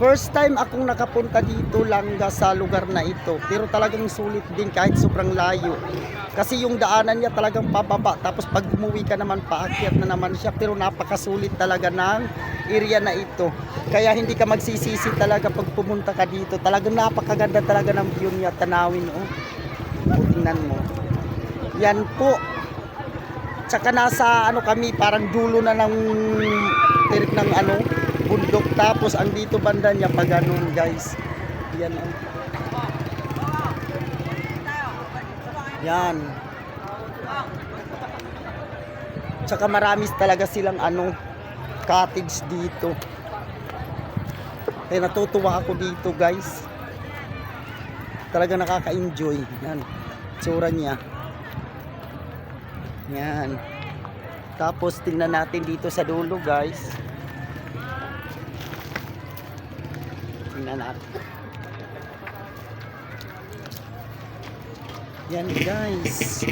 First time akong nakapunta dito langga sa lugar na ito. Pero talagang sulit din kahit sobrang layo. Kasi yung daanan niya talagang pababa. Tapos pag umuwi ka naman, paakyat na naman siya. Pero napakasulit talaga ng area na ito. Kaya hindi ka magsisisi talaga pag pumunta ka dito. Talagang napakaganda talaga ng view niya, tanawin. Oh. Tingnan mo. Yan po. Tsaka nasa ano kami, parang dulo na ng ng ano, bundok. Tapos ang dito banda niya pa ganun guys. Yan oh. Yan. Tsaka marami talaga silang ano, cottage dito. Kaya natutuwa ako dito guys. Talaga nakaka-enjoy. Yan. Tsura niya. Yan. Tapos tingnan natin dito sa dulo guys. Tingnan natin. Yan guys.